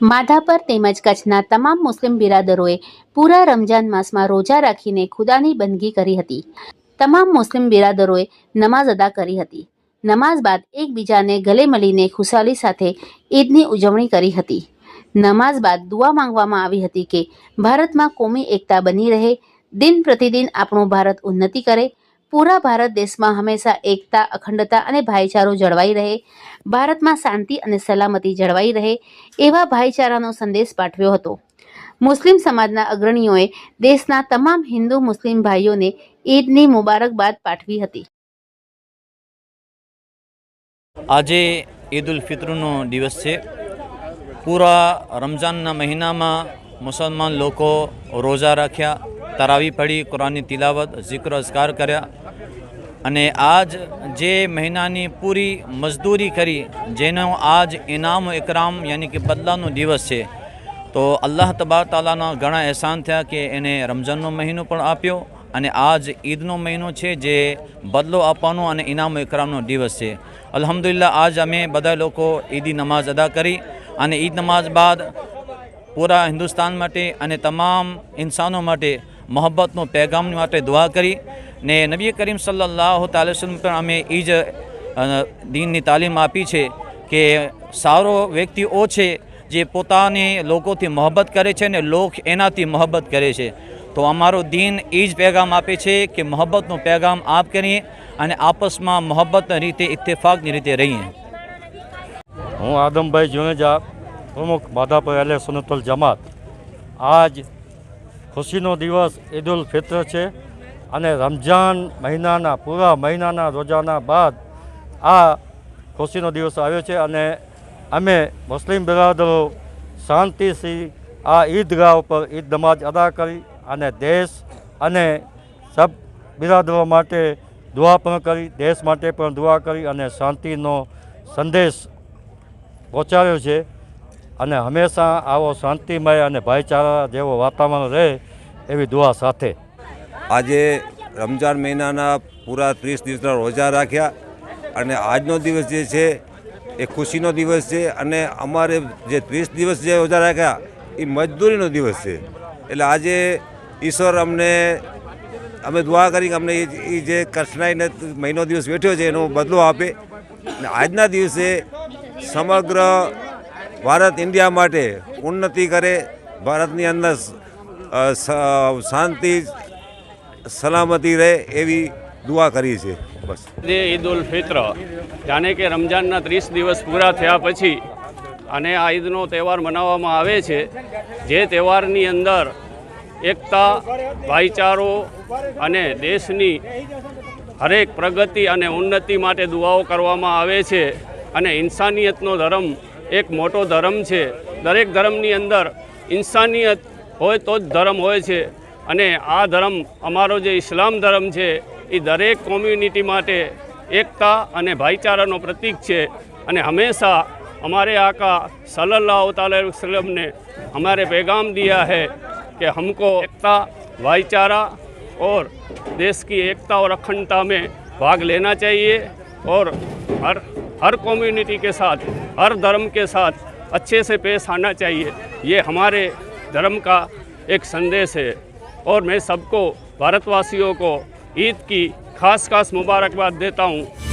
માધાપર તેમજ કચ્છના તમામ મુસ્લિમ બિરાદરોએ પૂરા રમજાન માસમાં રોજા રાખીને ખુદાની બંદગી કરી હતી. તમામ મુસ્લિમ બિરાદરોએ નમાઝ અદા કરી હતી. નમાઝ બાદ એકબીજાને ગલે મળીને ખુશાલી સાથે ઈદની ઉજવણી કરી હતી. નમાઝ બાદ દુઆ માંગવામાં આવી હતી કે ભારતમાં કોમી એકતા બની રહે, દિન પ્રતિદિન આપણું ભારત ઉન્નતિ કરે પૂરા ભારત દેશમાં હંમેશા એકતા, અખંડતા અને ભાઈચારો જળવાઈ રહે. ભારતમાં શાંતિ અને સલામતી જળવાઈ રહે એવા ભાઈચારાનો સંદેશ પાઠવ્યો હતો. મુસ્લિમ સમાજના અગ્રણીઓએ દેશના તમામ હિન્દુ મુસ્લિમ ભાઈઓને ઈદની મુબારકબાદ પાઠવી હતી. આજે ઈદ ઉલ ફિત્રનો દિવસ છે. પૂરા રમઝાનના મહિનામાં મુસલમાન લોકો રોજા રાખ્યા. તરાવી પડી, કુરાનની તિલાવત zikr અઝકાર કર્યા. અને આજ જે મહિનાની પૂરી મજદૂરી કરી, જેનો આજ ઇનામ ઇકરામ યાની કે બદલાનો દિવસ છે, તો અલ્લાહ તબા તાલાના ઘણા એહસાન થયા કે એને રમઝાનનો મહિનો પણ આપ્યો અને આજ ઈદનો મહિનો છે જે બદલો આપવાનો અને ઇનામ ઇકરામનો દિવસ છે. અલ્હમ્દુલિલ્લાહ, આજ અમે બધા લોકો ઈદી નમાઝ અદા કરી અને ઈદ નમાઝ બાદ પૂરા હિન્દુસ્તાન માટે અને તમામ ઇન્સાનો માટે મોહબ્બતનો પેગામની માટે દુઆ કરી ને નબી કરીમ સલ્લાહ તાલી પણ અમે એ જ દીનની તાલીમ આપી છે કે સારો વ્યક્તિ ઓ છે જે પોતાની લોકોથી મોહબ્બત કરે છે ને લોક એનાથી મોહબ્બત કરે છે. તો અમારો દીન એ જ પેગામ આપે છે કે મોહબ્બતનો પેગામ આપ કરીએ અને આપસમાં મોહબ્બતની રીતે, ઇત્તેફાકની રીતે રહીએ. હું આદમભાઈ જુનેજા, પ્રમુખ માધાપર એલે સુનતલ જમાત. આજ ખુશીનો દિવસ ઈદ ઉલ ફિત્ર છે અને રમઝાન મહિનાના, પૂરા મહિનાના રોજાના બાદ આ ખુશીનો દિવસ આવ્યો છે અને અમે મુસ્લિમ બિરાદરો શાંતિથી આ ઈદગાહ ઉપર ઈદ નમાજ અદા કરી અને દેશ અને સબ બિરાદરો માટે દુઆ પણ કરી, દેશ માટે પણ દુઆ કરી અને શાંતિનો સંદેશ પહોંચાડ્યો છે. અને હંમેશા આવો શાંતિમય અને ભાઈચારા જેવો વાતાવરણ રહે એવી દુઆ સાથે. આજે રમજાન મહિનાના પૂરા ત્રીસ દિવસના રોજા રાખ્યા અને આજનો દિવસ જે છે એ ખુશીનો દિવસ છે અને અમારે જે ત્રીસ દિવસ જે રોજા રાખ્યા એ મજદૂરીનો દિવસ છે. એટલે આજે ઈશ્વર અમને, અમે દુઆ કરી અમને એ જે કઠણાઈને મહિનો દિવસ બેઠ્યો છે એનો બદલો આપે. અને આજના દિવસે સમગ્ર ભારત ઇન્ડિયા માટે ઉન્નતિ કરે, ભારતની અંદર શાંતિ, સલામતી રહે એવી દુઆ કરી છે. બસ. ઈદ ઉલ ફિત્ર, જાણે કે રમજાનના ત્રીસ દિવસ પૂરા થયા પછી અને આ ઈદનો તહેવાર મનાવવામાં આવે છે, જે તહેવારની અંદર એકતા, ભાઈચારો અને દેશની હરેક પ્રગતિ અને ઉન્નતિ માટે દુઆઓ કરવામાં આવે છે અને ઇન્સાનિયતનો ધર્મ એક મોટો ધર્મ છે દરેક ધર્મની અંદર ઇન્સાનિયત હોય તો જ ધર્મ હોય છે અને આ ધર્મ અમારો જે ઇસ્લામ ધર્મ છે એ દરેક કોમ્યુનિટી માટે એકતા અને ભાઈચારાનો પ્રતીક છે અને હંમેશા हमारे आका सल्लल्लाहु अलैहि वसल्लम ने हमारे पैगाम दिया है कि हमको एकता भाईचारा और देश की एकता और अखंडता में भाग लेना चाहिए और हर हर कम्युनिटी के साथ, हर धर्म के साथ अच्छे से पेश आना चाहिए। ये हमारे धर्म का एक संदेश है। और मैं सबको, भारतवासियों को, ईद की खास खास मुबारकबाद देता हूँ।